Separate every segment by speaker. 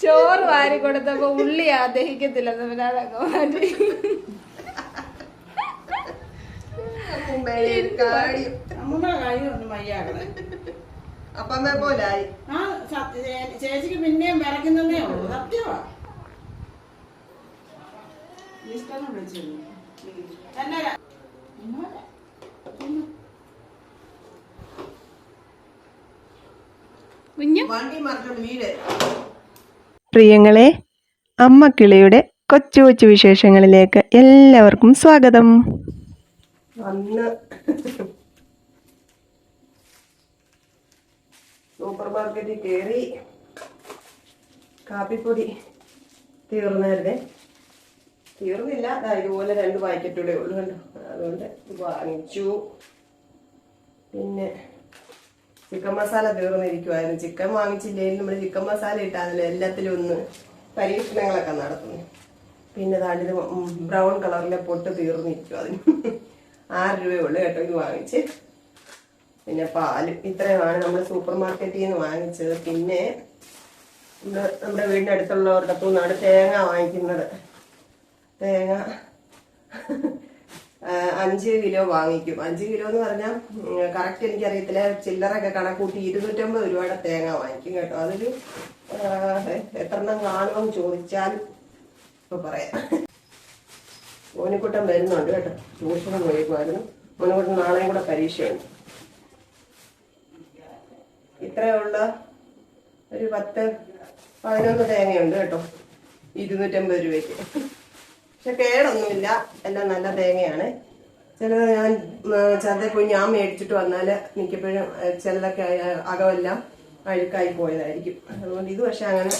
Speaker 1: ചോറ് വാരി കൊടുത്തപ്പോ ഉള്ളി ദഹിക്കത്തില്ല അതൊക്കെ മാറ്റി
Speaker 2: അമ്മൂമ്മ കാര്യമൊന്നും വയ്യാകണേ
Speaker 3: അപ്പമ്മ പോലായി?
Speaker 2: ആ സത്യ ചേച്ചിക്ക് പിന്നെയും വിറയ്ക്കുന്നതേ ഉള്ളൂ. സത്യമാ. ഈസ്റ്ററിനെ വിളിച്ചിരുന്നു.
Speaker 4: പ്രിയങ്ങളെ അമ്മ കിളിയുടെ കൊച്ചു കൊച്ചു വിശേഷങ്ങളിലേക്ക് എല്ലാവർക്കും സ്വാഗതം.
Speaker 3: സൂപ്പർ മാർക്കറ്റിൽ കയറി കാപ്പിപ്പൊടി തീർന്നായിരുന്നേ. തീർന്നില്ല. ഇതുപോലെ രണ്ട് പാക്കറ്റൂടെ ഉള്ളു കണ്ടോ? അതുകൊണ്ട് വാങ്ങിച്ചു. പിന്നെ ചിക്കൻ മസാല തീർന്നിരിക്കുമായിരുന്നു ചിക്കൻ വാങ്ങിച്ചില്ലെങ്കിൽ നമ്മൾ ചിക്കൻ മസാല ഇട്ടാണല്ലോ എല്ലാത്തിലും ഒന്ന് പരീക്ഷണങ്ങളൊക്കെ നടത്തുന്നു. പിന്നെ താണ്ടിത് ബ്രൗൺ കളറിലെ പൊട്ട് തീർന്നിരിക്കും അതിന്. ആറ് രൂപയുള്ളൂ കേട്ടോ ഇത് വാങ്ങിച്ച്. പിന്നെ പാൽ ഇത്രയുമാണ് നമ്മൾ സൂപ്പർ മാർക്കറ്റിൽ നിന്ന് വാങ്ങിച്ചത്. പിന്നെ നമ്മുടെ വീടിന്റെ അടുത്തുള്ളവരുടെ നിന്നാണ് തേങ്ങ വാങ്ങിക്കുന്നത്. തേങ്ങ അഞ്ച് കിലോ വാങ്ങിക്കും. അഞ്ച് കിലോ എന്ന് പറഞ്ഞാൽ കറക്റ്റ് എനിക്കറിയത്തില്ല. ചില്ലറൊക്കെ കണക്കൂട്ടി ഇരുന്നൂറ്റമ്പത് രൂപയുടെ തേങ്ങ വാങ്ങിക്കും കേട്ടോ. അതിൽ എത്രണ്ണം കാണുമെന്ന് ചോദിച്ചാൽ ഇപ്പൊ പറയാം. മോനിക്കുട്ടൻ വരുന്നുണ്ട് കേട്ടോ. ട്യൂഷന് പോയേക്കുമായിരുന്നു മോനിക്കുട്ടൻ നാളെയും കൂടെ പരീക്ഷയുണ്ട്. ഇത്രയുള്ള ഒരു പത്ത് പതിനൊന്ന് തേങ്ങയുണ്ട് കേട്ടോ. ഇരുന്നൂറ്റമ്പത് രൂപയ്ക്ക്. പക്ഷെ കേടൊന്നുമില്ല. എല്ലാം നല്ല തേങ്ങയാണ്. ചിലത് ഞാൻ ചന്തയിൽ പോയി ഞാൻ മേടിച്ചിട്ട് വന്നാൽ മിക്കപ്പോഴും ചിലതൊക്കെ അകമെല്ലാം അഴുക്കായി പോയതായിരിക്കും. അതുകൊണ്ട് ഇത് പക്ഷെ അങ്ങനെ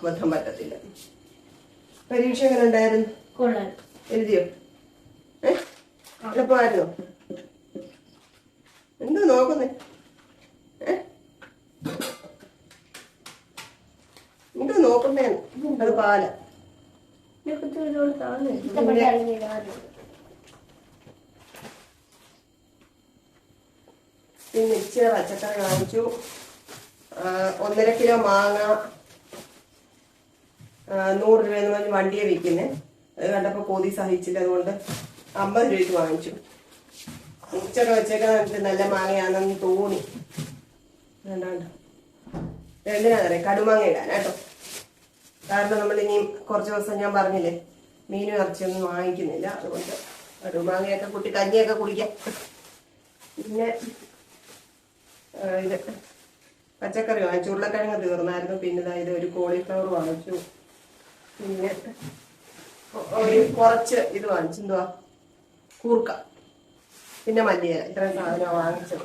Speaker 3: അബദ്ധം പറ്റത്തില്ല. പരീക്ഷ എങ്ങനെ ഉണ്ടായിരുന്നു? എഴുതിയോ? ഏ? എളുപ്പമായിരുന്നോ എന്തോ നോക്കുന്നേ? എന്തോ നോക്കുന്നേ അത് പാല. പിന്നെ ഇച്ചിരി പച്ചക്കറി വാങ്ങിച്ചു. ഒന്നര കിലോ മാങ്ങ. നൂറ് രൂപ എന്ന് പറഞ്ഞ് വണ്ടിയെ വിൽക്കുന്നേ. അത് കണ്ടപ്പോ കൊതി സഹിച്ചില്ല അതുകൊണ്ട് അമ്പത് രൂപയ്ക്ക് വാങ്ങിച്ചു. ഉച്ചൊക്കെ വെച്ചേക്കാൻ നമുക്ക് നല്ല മാങ്ങയാണെന്ന് തോന്നി. വേണ്ടാണ്ട് രണ്ടിനാ കടുമാങ്ങ ഇടാൻ കേട്ടോ. കാരണം നമ്മൾ ഇനിയും കുറച്ച് ദിവസം ഞാൻ പറഞ്ഞില്ലേ മീനും ഇറച്ചിയൊന്നും വാങ്ങിക്കുന്നില്ല. അതുകൊണ്ട് കടുമാങ്ങയൊക്കെ കുട്ടി കഞ്ഞിയൊക്കെ കുടിക്കാം. പിന്നെ ഇത് പച്ചക്കറി വാങ്ങിച്ചു. ഉരുളക്കിഴങ്ങ് തീർന്നായിരുന്നു. പിന്നെ ഇതായത് ഇത് ഒരു കോളിഫ്ലവർ വാങ്ങിച്ചു. പിന്നെ കുറച്ച് ഇത് വാങ്ങിച്ചു. എന്തുവാ? കൂർക്ക. പിന്നെ മല്ലിയ ഇത്രയും സാധനം വാങ്ങിച്ചത്.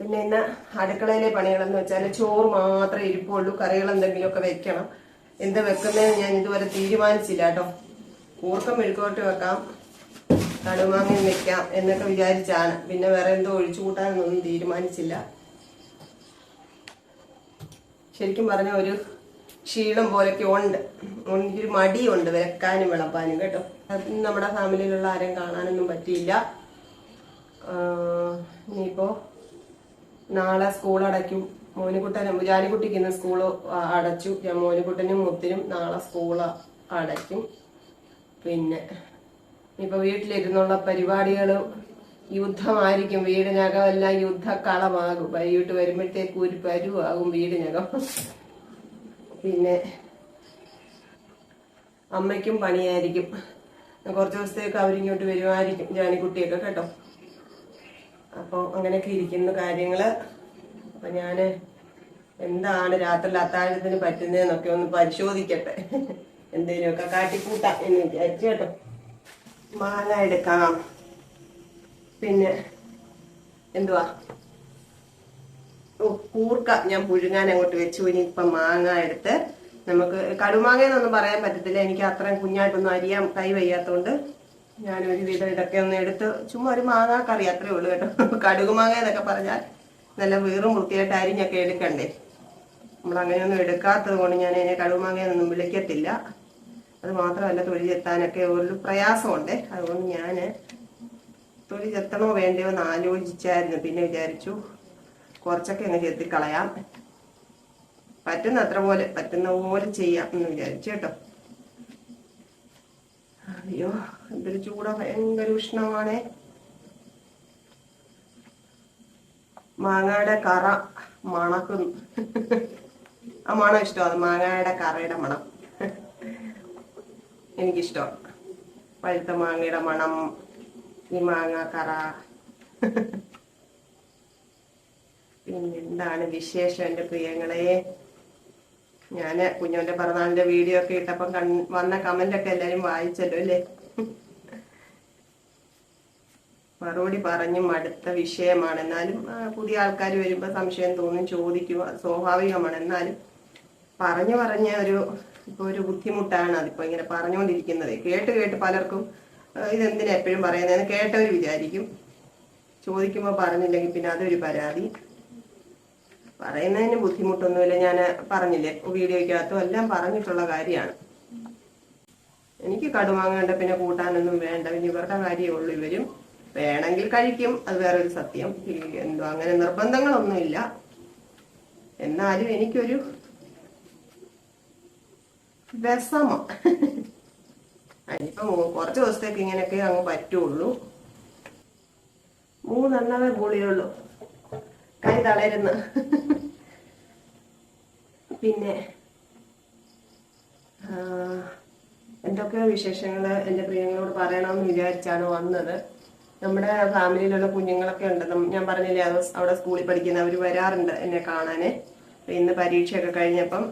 Speaker 3: പിന്നെ ഇന്ന് അടുക്കളയിലെ പണികളെന്ന് വെച്ചാൽ ചോറ് മാത്രമേ ഇരിപ്പുള്ളൂ കറികൾ എന്തെങ്കിലുമൊക്കെ വെക്കണം. എന്ത് വെക്കുന്നതെന്ന് ഞാൻ ഇതുവരെ തീരുമാനിച്ചില്ല കേട്ടോ. കൂർക്കം മെഴുക്കോട്ട് വെക്കാം കടുമാങ്ങയും വെക്കാം എന്നൊക്കെ വിചാരിച്ചാണ്. പിന്നെ വേറെ എന്തോ ഒഴിച്ചു കൂട്ടാനൊന്നും തീരുമാനിച്ചില്ല. ശരിക്കും പറഞ്ഞ ഒരു ക്ഷീണം പോലൊക്കെ ഉണ്ട്. എനിക്കൊരു മടിയുണ്ട് വെക്കാനും വിളപ്പാനും കേട്ടോ. നമ്മുടെ ഫാമിലിയിലുള്ള ആരെയും കാണാനൊന്നും പറ്റിയില്ല. ഇനിയിപ്പോ നാളെ സ്കൂൾ അടയ്ക്കും. മോനുകുട്ടൻ ജാലിക്കുട്ടിക്ക് ഇന്ന് സ്കൂൾ അടച്ചു. മോനുകുട്ടനും മുത്തിനും നാളെ സ്കൂൾ അടയ്ക്കും. പിന്നെ ഇപ്പൊ വീട്ടിലിരുന്നുള്ള പരിപാടികൾ യുദ്ധമായിരിക്കും. വീടിനകം എല്ലാം യുദ്ധക്കളമാകും. വൈകിട്ട് വരുമ്പോഴത്തേക്ക് ഒരു പരുവാകും വീടിനകം. പിന്നെ അമ്മയ്ക്കും പണിയായിരിക്കും. കുറച്ചു ദിവസത്തേക്ക് അവരിങ്ങോട്ട് വരുമായിരിക്കും ജാനിക്കുട്ടിയൊക്കെ കേട്ടോ. അപ്പോൾ അങ്ങനെയൊക്കെ ഇരിക്കുന്ന കാര്യങ്ങൾ. അപ്പൊ ഞാൻ എന്താണ് രാത്രി അത്താഴത്തിന് പറ്റുന്നതെന്നൊക്കെ ഒന്ന് പരിശോധിക്കട്ടെ. എന്തേലുമൊക്കെ കാട്ടിക്കൂട്ടാം എന്ന് വിചാരിച്ചു കേട്ടോ. മാങ്ങ എടുക്കാം. പിന്നെ എന്തുവാ? കൂർക്ക ഞാൻ പുഴുങ്ങാൻ അങ്ങോട്ട് വെച്ചു. ഇനി ഇപ്പൊ മാങ്ങ എടുത്ത് നമുക്ക് കടുമാങ്ങ എന്നൊന്നും പറയാൻ പറ്റത്തില്ല. എനിക്ക് അത്രയും കുഞ്ഞായിട്ടൊന്നും അരിയാൻ കൈ വയ്യാത്തോണ്ട് ഞാനൊരു വിധം ഇതൊക്കെ ഒന്ന് എടുത്ത് ചുമ്മാ ഒരു മാങ്ങാ കറി അത്രേ ഉള്ളൂ കേട്ടോ. കടുക് മാങ്ങ എന്നൊക്കെ പറഞ്ഞാൽ നല്ല വീറും വൃത്തിയായിട്ട് അരിഞ്ഞൊക്കെ എടുക്കണ്ടേ? നമ്മൾ അങ്ങനെയൊന്നും എടുക്കാത്തത് കൊണ്ട് ഞാൻ അതിനെ കടുക് മാങ്ങയെന്നൊന്നും വിളിക്കത്തില്ല. അത് മാത്രമല്ല തൊലി ചെത്താനൊക്കെ ഒരു പ്രയാസമുണ്ട്. അതുകൊണ്ട് ഞാൻ തൊലി ചെത്തണോ വേണ്ടയോ എന്ന് ആലോചിച്ചായിരുന്നു. പിന്നെ വിചാരിച്ചു കുറച്ചൊക്കെ അങ്ങ് ചെത്തിക്കളയാം പറ്റുന്ന അത്ര പോലെ പറ്റുന്ന പോലെ ചെയ്യാം എന്ന് വിചാരിച്ചു കേട്ടോ. അയ്യോ എന്തൊരു ചൂട ഭയങ്കര ഉഷ്ണമാണേ. മാങ്ങയുടെ കറ മണക്കുന്നു ആ മണം ഇഷ്ടമാണ് മാങ്ങയുടെ കറയുടെ മണം. എനിക്കിഷ്ടമാണ്. പഴുത്ത മാങ്ങയുടെ മണം ഈ മാങ്ങ കറ. പിന്നെന്താണ് വിശേഷം എന്റെ പ്രിയങ്ങളെ? ഞാൻ കുഞ്ഞോന്റെ പിറന്നാളിന്റെ വീഡിയോ ഒക്കെ ഇട്ടപ്പം വന്ന കമന്റ് ഒക്കെ എല്ലാരും വായിച്ചല്ലോ അല്ലേ? മറുപടി പറഞ്ഞു അടുത്ത വിഷയമാണ്. എന്നാലും പുതിയ ആൾക്കാർ വരുമ്പോൾ സംശയം തോന്നും ചോദിക്കുക സ്വാഭാവികമാണ്. എന്നാലും പറഞ്ഞു പറഞ്ഞ ഒരു ഇപ്പൊ ഒരു ബുദ്ധിമുട്ടാണ് അതിപ്പോ ഇങ്ങനെ പറഞ്ഞുകൊണ്ടിരിക്കുന്നത്. കേട്ട് കേട്ട് പലർക്കും ഇതെന്തിനാ എപ്പോഴും പറയുന്നതെന്ന് കേട്ടവർ വിചാരിക്കും. ചോദിക്കുമ്പോൾ പറഞ്ഞില്ലെങ്കിൽ പിന്നെ അതൊരു പരാതി. പറയുന്നതിന് ബുദ്ധിമുട്ടൊന്നുമില്ല. ഞാൻ പറഞ്ഞില്ലേ വീഡിയോയ്ക്കകത്തും എല്ലാം പറഞ്ഞിട്ടുള്ള കാര്യമാണ്. എനിക്ക് കടുവാങ്ങേണ്ട പിന്നെ കൂട്ടാനൊന്നും വേണ്ട പിന്നെ ഇവരുടെ കാര്യമേ ഉള്ളൂ. ഇവരും വേണമെങ്കിൽ കഴിക്കും അത് വേറൊരു സത്യം. എന്തോ അങ്ങനെ നിർബന്ധങ്ങളൊന്നുമില്ല. എന്നാലും എനിക്കൊരു വിഷമം. അതിപ്പോ കുറച്ച് ദിവസത്തേക്ക് ഇങ്ങനെയൊക്കെ അങ്ങ് പറ്റുള്ളൂ. മൂന്നെണ്ണമേ ഗുളിയുള്ളൂ കൈ തളരുന്ന. പിന്നെ എന്തൊക്കെ വിശേഷങ്ങൾ എന്റെ പ്രിയങ്ങളോട് പറയണമെന്ന് വിചാരിച്ചാണ് വന്നത്. നമ്മുടെ ഫാമിലിയിലുള്ള കുഞ്ഞുങ്ങളൊക്കെ ഉണ്ട് ഞാൻ പറഞ്ഞില്ലേ അത് അവിടെ സ്കൂളിൽ പഠിക്കുന്ന അവർ വരാറുണ്ട് എന്നെ കാണാൻ അപ്പം ഇന്ന് പരീക്ഷയൊക്കെ കഴിഞ്ഞപ്പം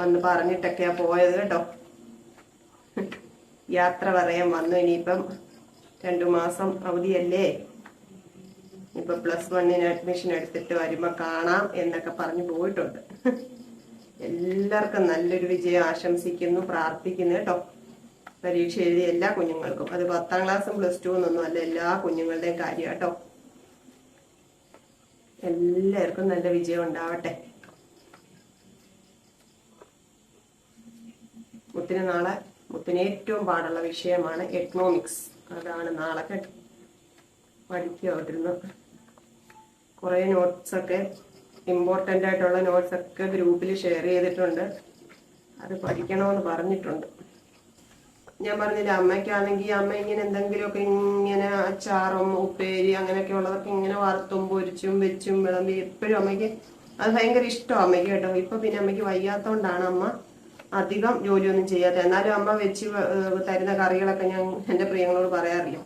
Speaker 3: വന്ന് പറഞ്ഞിട്ടൊക്കെയാണ് പോയത് കേട്ടോ. യാത്ര പറയാൻ വന്നു ഇനിയിപ്പം രണ്ടു മാസം അവധിയല്ലേ? ഇപ്പൊ പ്ലസ് വണ്ണിന് അഡ്മിഷൻ എടുത്തിട്ട് വരുമ്പോ കാണാം എന്നൊക്കെ പറഞ്ഞു പോയിട്ടുണ്ട്. എല്ലാവർക്കും നല്ലൊരു വിജയം ആശംസിക്കുന്നു പ്രാർത്ഥിക്കുന്നു കേട്ടോ. പരീക്ഷ എഴുതിയ എല്ലാ കുഞ്ഞുങ്ങൾക്കും. അത് പത്താം ക്ലാസ്സും പ്ലസ് ടു എന്നൊന്നും അല്ല എല്ലാ കുഞ്ഞുങ്ങളുടെയും കാര്യം കേട്ടോ. എല്ലാവർക്കും നല്ല വിജയം ഉണ്ടാവട്ടെ. മുത്തിന് നാളെ മുത്തിന് ഏറ്റവും പാടുള്ള വിഷയമാണ് എക്കണോമിക്സ് അതാണ് നാളെ കേട്ടോ. പഠിക്കുക അവിടുന്ന് കുറേ നോട്ട്സ് ഒക്കെ ഇമ്പോർട്ടന്റ് ആയിട്ടുള്ള നോട്ട്സ് ഒക്കെ ഗ്രൂപ്പിൽ ഷെയർ ചെയ്തിട്ടുണ്ട്. അത് പഠിക്കണമെന്ന് പറഞ്ഞിട്ടുണ്ട്. ഞാൻ പറഞ്ഞില്ല അമ്മയ്ക്കാണെങ്കിൽ അമ്മ ഇങ്ങനെ എന്തെങ്കിലുമൊക്കെ ഇങ്ങനെ അച്ചാറും ഉപ്പേരി അങ്ങനെയൊക്കെ ഉള്ളതൊക്കെ ഇങ്ങനെ വറുത്തും പൊരിച്ചും വെച്ചും വിളമ്പി എപ്പോഴും അമ്മയ്ക്ക് അത് ഭയങ്കര ഇഷ്ടം അമ്മയ്ക്ക് കേട്ടോ. ഇപ്പൊ പിന്നെ അമ്മയ്ക്ക് വയ്യാത്തതുകൊണ്ടാണ് അമ്മ അധികം ജോലിയൊന്നും ചെയ്യാത്ത എന്നാലും അമ്മ വെച്ച് തരുന്ന കറികളൊക്കെ ഞാൻ എന്റെ പ്രിയങ്ങളോട് പറയാറില്ല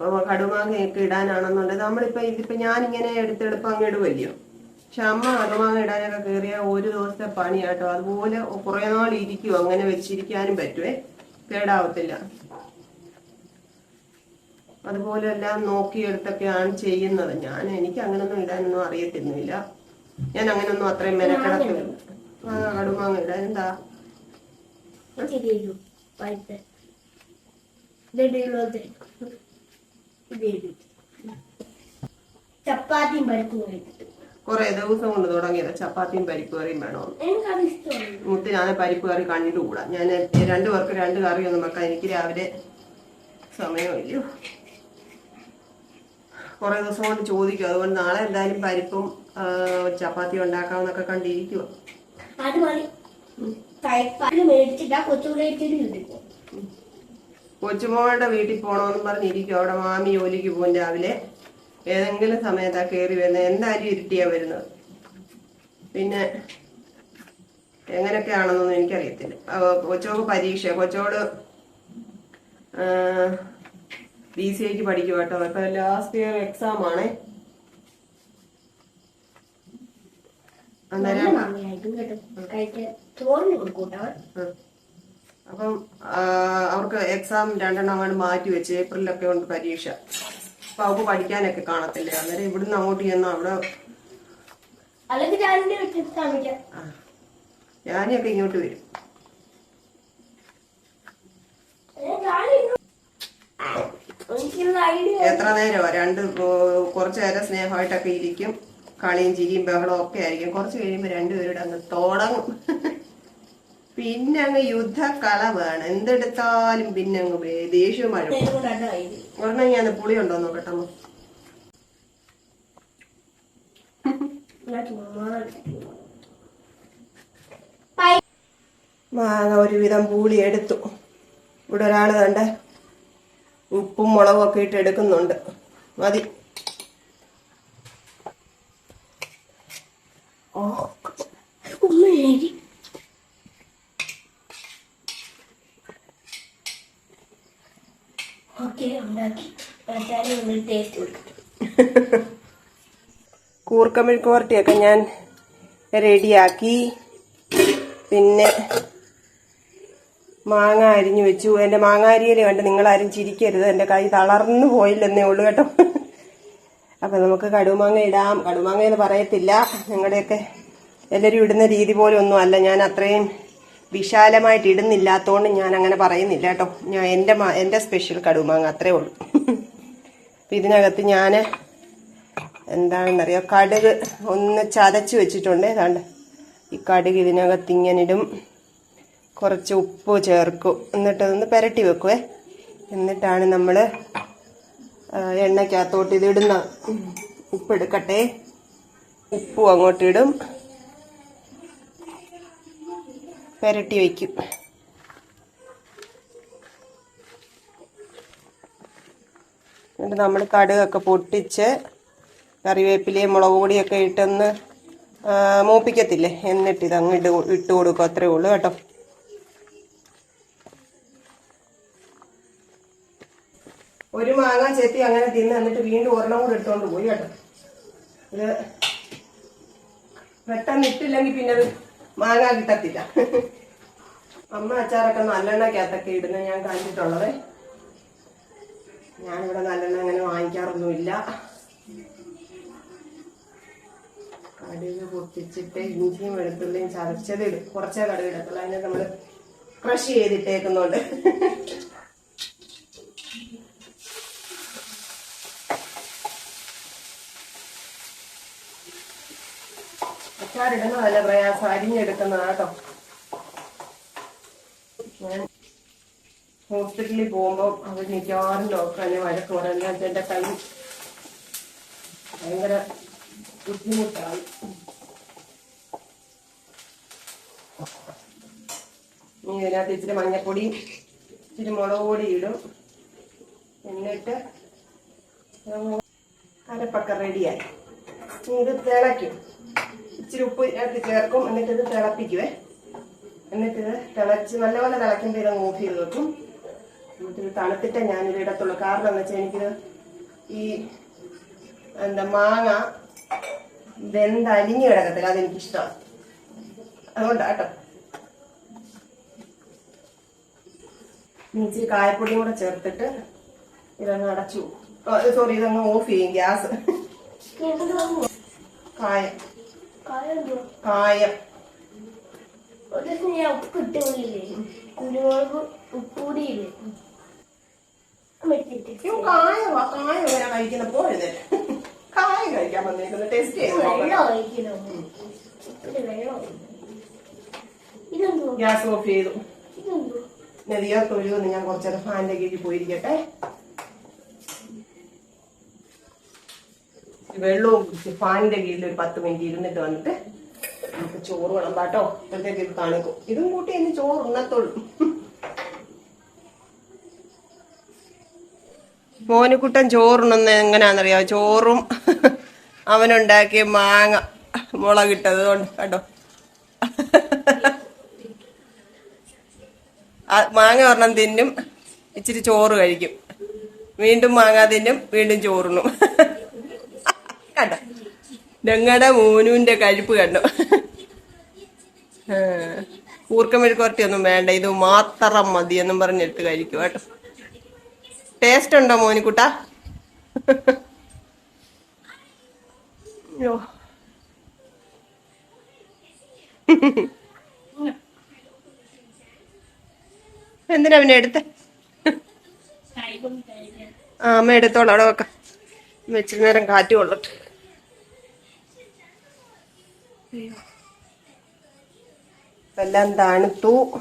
Speaker 3: അപ്പൊ കടുമാങ്ങയൊക്കെ ഇടാനാണെന്നുണ്ടെങ്കിൽ നമ്മളിപ്പോ ഇതിപ്പൊ ഞാനിങ്ങനെ എടുത്തെടുപ്പ് അങ്ങ് ഇടുവല്ലയോ പക്ഷെ അമ്മ കടുമാങ്ങ ഇടാനൊക്കെ കയറിയ ഒരു ദിവസത്തെ പണിയാട്ടോ അതുപോലെ കുറെ നാൾ ഇരിക്കും. അങ്ങനെ വെച്ചിരിക്കാനും പറ്റുവേ. കേടാവത്തില്ല. അതുപോലെ എല്ലാം നോക്കിയെടുത്തൊക്കെയാണ് ചെയ്യുന്നത്. ഞാൻ എനിക്ക് അങ്ങനൊന്നും ഇടാനൊന്നും അറിയത്തിരുന്നില്ല ഞാൻ അങ്ങനൊന്നും അത്രയും മെനക്കിടക്കില്ല കടുമാങ്ങ ഇടാൻ എന്താ?
Speaker 5: പഴുത്ത. ഇതെടുക്കുന്നത് ഇത് ചപ്പാത്തിയും പരിപ്പും കഴിച്ചിട്ട്
Speaker 3: കുറെ ദിവസം കൊണ്ട് തുടങ്ങിയത് ചപ്പാത്തിയും പരിപ്പ് കറിയും വേണോ?
Speaker 5: എനിക്കത് ഇഷ്ടമാണ്.
Speaker 3: മുത്തിനാണ് പരിപ്പ് കറി കണ്ടുകൂടാ ഞാൻ രണ്ടു പേർക്ക് രണ്ട് കറി ഒന്നും വെക്കാൻ എനിക്ക് രാവിലെ സമയമില്ല കുറെ ദിവസം കൊണ്ട് ചോദിക്കും. അതുകൊണ്ട് നാളെ എന്തായാലും പരിപ്പും ചപ്പാത്തി ഉണ്ടാക്കാമെന്നൊക്കെ കണ്ടിരിക്കുക
Speaker 5: അത് മതി. മേടിച്ചിട്ട്
Speaker 3: കൊച്ചുമോളുടെ വീട്ടിൽ പോകണമെന്ന് പറഞ്ഞിരിക്കും അവിടെ മാമി ജോലിക്ക് പോകും രാവിലെ. ഏതെങ്കിലും സമയത്താ കയറി വരുന്നത് എന്തായാലും ഇരുട്ടിയാ വരുന്നത്? പിന്നെ എങ്ങനെയൊക്കെയാണെന്നൊന്നും എനിക്കറിയത്തില്ല. കൊച്ചോക്ക് പരീക്ഷ കൊച്ചോട് ബി സി ഐക്ക് പഠിക്കും കേട്ടോ. ഇപ്പൊ ലാസ്റ്റ് ഇയർ എക്സാം ആണേ. അന്നേരം
Speaker 5: ചോറിന് കൊടുക്കൂട്ടോ.
Speaker 3: അപ്പം അവർക്ക് എക്സാം രണ്ടെണ്ണം അങ്ങോട്ട് മാറ്റി വെച്ച് ഏപ്രിലൊക്കെ ഉണ്ട് പരീക്ഷ. അപ്പൊ അവർക്ക് പഠിക്കാനൊക്കെ കാണത്തില്ല. അന്നേരം ഇവിടുന്ന് അങ്ങോട്ട് ചെന്ന അവിടെ ഞാനൊക്കെ ഇങ്ങോട്ട് വരും. എത്ര നേരമോ? രണ്ട് കുറച്ചു നേരം സ്നേഹമായിട്ടൊക്കെ ഇരിക്കും. കളിയും ചിരിയും ബഹളവും ഒക്കെ ആയിരിക്കും. കുറച്ച് കഴിയുമ്പോ രണ്ടുപേരുടെ അങ്ങ് തുടങ്ങും. പിന്നെ അങ്ങ് യുദ്ധക്കളവാണ് എന്തെടുത്താലും പിന്നെ അങ്ങ് ദേഷ്യവും മഴ ഒരെണ്ണം ഞാൻ പുളി ഉണ്ടോ നോക്കട്ടെ ഒരുവിധം പൂളി എടുത്തു. ഇവിടെ ഒരാൾ കണ്ട ഉപ്പും മുളകും ഒക്കെ ഇട്ട് എടുക്കുന്നുണ്ട്. മതി. ഓ.
Speaker 5: ഉമ്മേരി ഓക്കെ ഉണ്ടാക്കി ഒന്ന് ടേസ്റ്റ്
Speaker 3: കോർട്ടിയൊക്കെ ഞാൻ റെഡിയാക്കി പിന്നെ മാങ്ങ അരിഞ്ഞു വെച്ചു. എന്റെ മാങ്ങ അരിയൽ കണ്ട് നിങ്ങളാരും ചിരിക്കരുത്. എന്റെ കൈ തളർന്നു പോയില്ലെന്നേ ഉള്ളൂ കേട്ടോ. അപ്പൊ നമുക്ക് കടുമാങ്ങ ഇടാം. കടുമാങ്ങ എന്ന് പറയത്തില്ല. നിങ്ങളുടെയൊക്കെ എല്ലാവരും ഇടുന്ന രീതി പോലെ ഒന്നും അല്ല. ഞാൻ അത്രയും വിശാലമായിട്ട് ഇടുന്നില്ലാത്തതുകൊണ്ട് ഞാൻ അങ്ങനെ പറയുന്നില്ല കേട്ടോ. ഞാൻ എന്റെ എന്റെ സ്പെഷ്യൽ കടുമാങ്ങ അത്രേ ഉള്ളൂ. അപ്പം ഇതിനകത്ത് ഞാൻ എന്താണെന്നറിയോ? കടുക് ഒന്ന് ചതച്ച് വെച്ചിട്ടുണ്ട്. ഏതാണ്ട് ഈ കടുക് ഇതിനകത്ത് ഇങ്ങനെ ഇടും. കുറച്ച് ഉപ്പ് ചേർക്കും. എന്നിട്ട് ഒന്ന് പുരട്ടി വെക്കുവേ. എന്നിട്ടാണ് നമ്മൾ എണ്ണയ്ക്കകത്തോട്ട് ഇത് ഇടുന്ന ഉപ്പ് എടുക്കട്ടെ. ഉപ്പും അങ്ങോട്ട് പുരട്ടി വയ്ക്കും എന്നിട്ട് നമ്മൾ കടുകൊക്കെ പൊട്ടിച്ച് കറിവേപ്പിലയും മുളക് പൊടിയൊക്കെ ഇട്ടൊന്ന് മൂപ്പിക്കത്തില്ലേ? എന്നിട്ട് ഇത് അങ്ങ് ഇട്ട് ഇട്ട് കൊടുക്കും. അത്രേ ഉള്ളൂ കേട്ടോ. ഒരു മാങ്ങ ചെത്തി അങ്ങനെ തിന്ന് എന്നിട്ട് വീണ്ടും ഒരെണ്ണം കൂടെ എടുത്തോണ്ട് പോയി കേട്ടോ. ഇത് പെട്ടെന്ന് ഇട്ടില്ലെങ്കിൽ പിന്നെ അത് മാങ്ങ കിട്ടത്തില്ല. അമ്മ അച്ചാറൊക്കെ നല്ലെണ്ണക്കകത്തൊക്കെ ഇടുന്ന ഞാൻ കണ്ടിട്ടുള്ളത്. ഞാനിവിടെ നല്ലെണ്ണ അങ്ങനെ വാങ്ങിക്കാറൊന്നുമില്ല. കടുക് പൊട്ടിച്ചിട്ട് ഇഞ്ചിയും വെളുത്തുള്ളിയും ചതച്ചത് ഇടും. കുറച്ചേ കടുക് ഇടത്തുള്ളൂ. അതിനെ നമ്മൾ ക്രഷ് ചെയ്തിട്ടേക്കുന്നുണ്ട്. അച്ചാറിടുന്ന നല്ല പ്രയാസം അരിഞ്ഞെടുക്കുന്നതാ കേട്ടോ ഞാൻ ഹോസ്പിറ്റലിൽ പോകുമ്പോൾ അവർ മിക്കവാറും ഡോക്ടറിനെ വഴക്ക് പറഞ്ഞാൽ എന്റെ കൈ ഭയങ്കര ബുദ്ധിമുട്ടായി ഇനി ഇതിനകത്ത് ഇച്ചിരി മഞ്ഞപ്പൊടി ഇച്ചിരി മുളക് പൊടി ഇടും. എന്നിട്ട് അരപ്പൊക്കെ റെഡിയായി ഇത് തിളയ്ക്കും. ഇച്ചിരി ഉപ്പ് ഇതിനകത്ത് ചേർക്കും. എന്നിട്ട് ഇത് തിളപ്പിക്കുവേ. എന്നിട്ട് ഇത് തിളച്ച് നല്ലപോലെ തിളയ്ക്കുമ്പോൾ ഇത് ഓഫ് ചെയ്ത് വെക്കും. എന്നിട്ടിത് തണുത്തിട്ടേ ഞാനിത് ഇടത്തുള്ളൂ. കാരണം എന്ന് വെച്ചാൽ എനിക്കിത് ഈ എന്താ മാങ്ങ വെന്ത് അലിഞ്ഞു കിടക്കത്തില്ല. അതെനിക്കിഷ്ടമാണ് അതുകൊണ്ടാട്ടോ ഇച്ചിരി കായപ്പൊടിയും കൂടെ ചേർത്തിട്ട് ഇതങ്ങ് അടച്ചു. സോറി ഇതങ്ങ് ഓഫ് ചെയ്യും ഗ്യാസ്. കായം. കായം.
Speaker 5: ഒരു ദിവസം ഞാൻ ഉപ്പ് ഇട്ടില്ലേ കുരുമുളക്
Speaker 3: ഉപ്പൂടിയില്ലേ കായം വാ, കായം ഇങ്ങനെ കഴിക്കുന്ന പോലെ കായം കഴിക്കാൻ ടേസ്റ്റ് ചെയ്ത് ഗ്യാസ് ഓഫ് ചെയ്തു. നദിയോ തൊഴുവെന്ന് ഞാൻ കുറച്ചേരം ഫാനിന്റെ കീഴിൽ പോയിരിക്കട്ടെ. വെള്ളവും കുടിച്ച് ഫാനിന്റെ കീഴിൽ ഒരു പത്ത് മിനിറ്റ് ഇരുന്നിട്ട് വന്നിട്ട് നമുക്ക് ചോറ് വേണം കേട്ടോ അപ്പോഴത്തേക്ക് ഇത് തണുക്കും ഇതും കൂട്ടി ഇനി ചോറ് ഉണ്ണത്തുള്ളൂ മോനുക്കുട്ടൻ ചോറുണ്ണുന്ന എങ്ങനെയാണെന്നറിയാം ചോറും അവനുണ്ടാക്കിയ മാങ്ങ മുളകിട്ടത് കൊണ്ട് കേട്ടോ. മാങ്ങ ഒരെണ്ണം തിന്നും. ഇച്ചിരി ചോറ് കഴിക്കും. വീണ്ടും മാങ്ങ തിന്നും വീണ്ടും ചോറുണ്ണും. കണ്ട? ഞങ്ങളുടെ മോനുവിന്റെ കഴിപ്പ് കണ്ടു? ഊർക്കമെഴുക്കുവരട്ടി ഒന്നും വേണ്ട. ഇത് മാത്രം മതി എന്നും പറഞ്ഞെടുത്ത് കഴിക്കും കേട്ടോ. ടേസ്റ്റ് ഉണ്ടോ മോനിക്കുട്ട എന്തിനാ പിന്നെ എടുത്ത? ആ അമ്മ എടുത്തോളാം. അവിടെ വെക്കാം. വെച്ചിരുന്നേരം നേരം കാറ്റ് കൊള്ളട്ടെ. എല്ലാം തണുത്തു.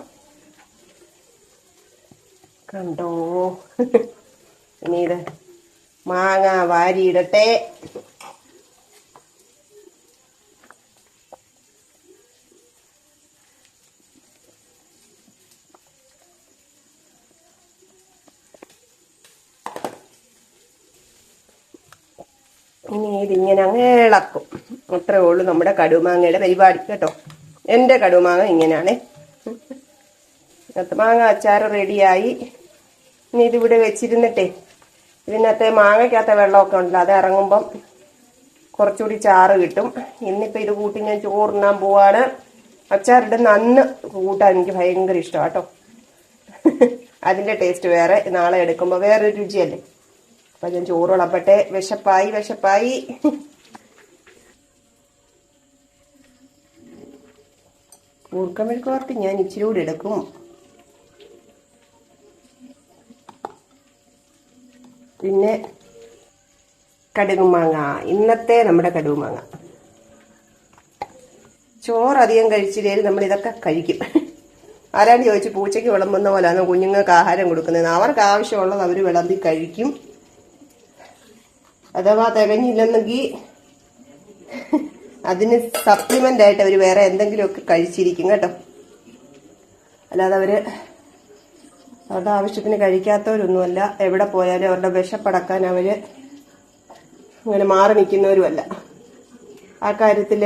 Speaker 3: കണ്ടോ? ഇനി മാങ്ങ വാരിയിടട്ടെ. ഇനി ഇതിങ്ങനെ അങ്ങ് ഇളക്കും. അത്രേ ഉള്ളൂ നമ്മുടെ കടുമാങ്ങയുടെ പരിപാടി കേട്ടോ. എന്റെ കടുമാങ്ങ ഇങ്ങനെയാണ്. മാങ്ങ അച്ചാർ റെഡിയായി. ഇനി ഇതിവിടെ വെച്ചിരുന്നിട്ടേ ഇതിനകത്തെ മാങ്ങയ്ക്കകത്തെ വെള്ളമൊക്കെ ഉണ്ടല്ലോ അത് ഇറങ്ങുമ്പം കുറച്ചുകൂടി ചാറ് കിട്ടും. ഇന്നിപ്പോൾ ഇത് കൂട്ടി ഞാൻ ചോറുണ്ണാൻ പോവാണ്. അച്ചാറിടുന്ന നന്ന് കൂട്ടാൻ എനിക്ക് ഭയങ്കര ഇഷ്ടമാണ് കേട്ടോ. അതിന്റെ ടേസ്റ്റ് വേറെ നാളെ എടുക്കുമ്പോൾ വേറൊരു രുചിയല്ലേ. അപ്പം ഞാൻ ചോറ് വിളപ്പട്ടെ വിശപ്പായി വിശപ്പായി. കൂർക്കം മെഴുക്കുവരട്ടി ഞാൻ ഇച്ചിരി കൂടി എടുക്കും. പിന്നെ കടുകുമാങ്ങ ഇന്നത്തെ നമ്മുടെ കടുകുമാങ്ങ ചോറ് അധികം കഴിച്ചില്ലെങ്കിൽ നമ്മൾ ഇതൊക്കെ കഴിക്കും. ആരാണ്ട് ചോദിച്ചു പൂച്ചയ്ക്ക് വിളമ്പുന്ന പോലെയാണ് കുഞ്ഞുങ്ങൾക്ക് ആഹാരം കൊടുക്കുന്നത് അവർക്ക് ആവശ്യമുള്ളത് അവർ വിളമ്പി കഴിക്കും. അഥവാ തികഞ്ഞില്ലെന്നെങ്കിൽ അതിന് സപ്ലിമെന്റ് ആയിട്ട് അവർ വേറെ എന്തെങ്കിലുമൊക്കെ കഴിച്ചിരിക്കും കേട്ടോ. അല്ലാതെ അവർ അവരുടെ ആവശ്യത്തിന് കഴിക്കാത്തവരൊന്നുമല്ല. എവിടെ പോയാലും അവരുടെ വിശപ്പടക്കാൻ അവർ അങ്ങനെ മാറി നിൽക്കുന്നവരുമല്ല. ആ കാര്യത്തിൽ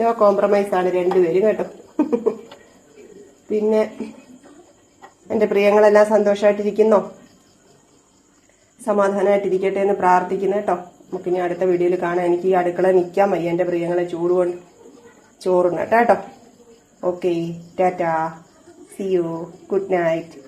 Speaker 3: നോ കോംപ്രമൈസ് ആണ് രണ്ടുപേരും കേട്ടോ. പിന്നെ എന്റെ പ്രിയങ്ങളെല്ലാം സന്തോഷമായിട്ടിരിക്കുന്നോ സമാധാനമായിട്ടിരിക്കട്ടെ എന്ന് പ്രാർത്ഥിക്കുന്നു കേട്ടോ. നമുക്ക് ഇനി അടുത്ത വീഡിയോയിൽ കാണാം. എനിക്ക് ഈ അടുക്കള നിൽക്കാൻ വയ്യ. എന്റെ പ്രിയങ്ങളെ ചൂട് കൊണ്ട് ചോറുണ്ട് കേട്ടോ. Okay tata. See you good night